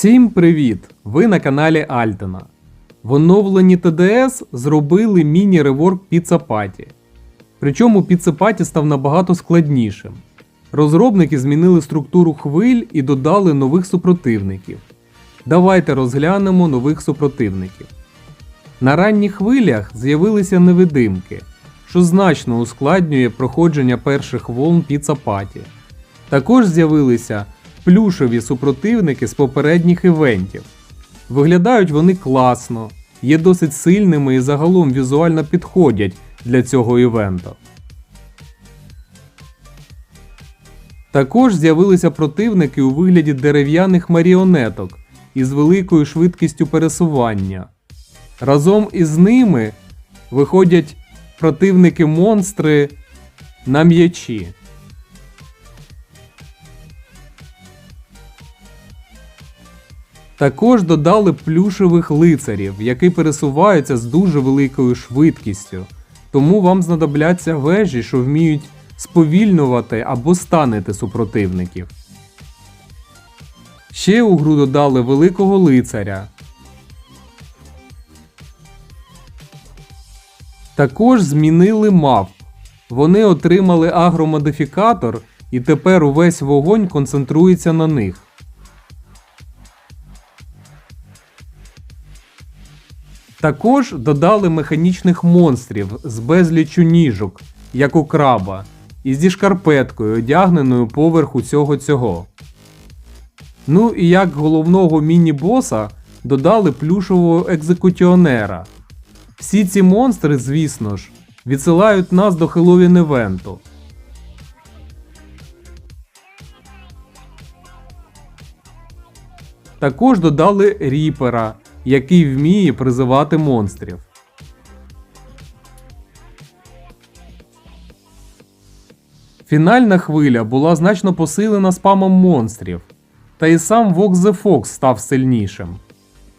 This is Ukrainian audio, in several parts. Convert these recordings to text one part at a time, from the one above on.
Всім привіт! Ви на каналі Альтена. В оновленні TDS зробили міні-реворк Party. Причому Party став набагато складнішим. Розробники змінили структуру хвиль і додали нових супротивників. Давайте розглянемо нових супротивників. На ранніх хвилях з'явилися невидимки, що значно ускладнює проходження перших волн Party. Також з'явилися плюшові супротивники з попередніх івентів. Виглядають вони класно, є досить сильними і загалом візуально підходять для цього івенту. Також з'явилися противники у вигляді дерев'яних маріонеток із великою швидкістю пересування. Разом із ними виходять противники-монстри на м'ячі. Також додали плюшевих лицарів, які пересуваються з дуже великою швидкістю, тому вам знадобляться вежі, що вміють сповільнювати або станити супротивників. Ще у гру додали великого лицаря. Також змінили мав. Вони отримали агромодифікатор і тепер увесь вогонь концентрується на них. Також додали механічних монстрів з безлічу ніжок, як у краба, і зі шкарпеткою, одягненою поверх усього цього. Ну і як головного міні-боса додали плюшового екзекутіонера. Всі ці монстри, звісно ж, відсилають нас до Хеллоуін івенту. Також додали ріпера, який вміє призивати монстрів. Фінальна хвиля була значно посилена спамом монстрів, та і сам Vox the Fox став сильнішим.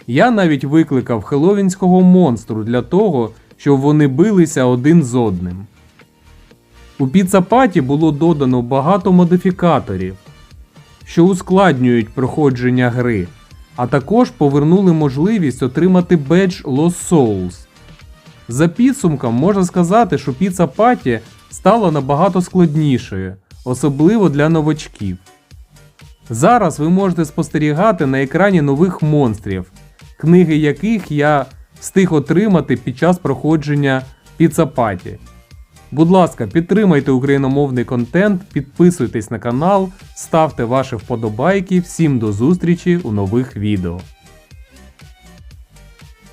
Я навіть викликав хеловінського монстру для того, щоб вони билися один з одним. У Піцапаті було додано багато модифікаторів, що ускладнюють проходження гри, а також повернули можливість отримати бедж Lost Souls. За підсумком можна сказати, що Pizza Party стала набагато складнішою, особливо для новачків. Зараз ви можете спостерігати на екрані нових монстрів, книги яких я встиг отримати під час проходження Party. Будь ласка, підтримайте україномовний контент, підписуйтесь на канал, ставте ваші вподобайки. Всім до зустрічі у нових відео.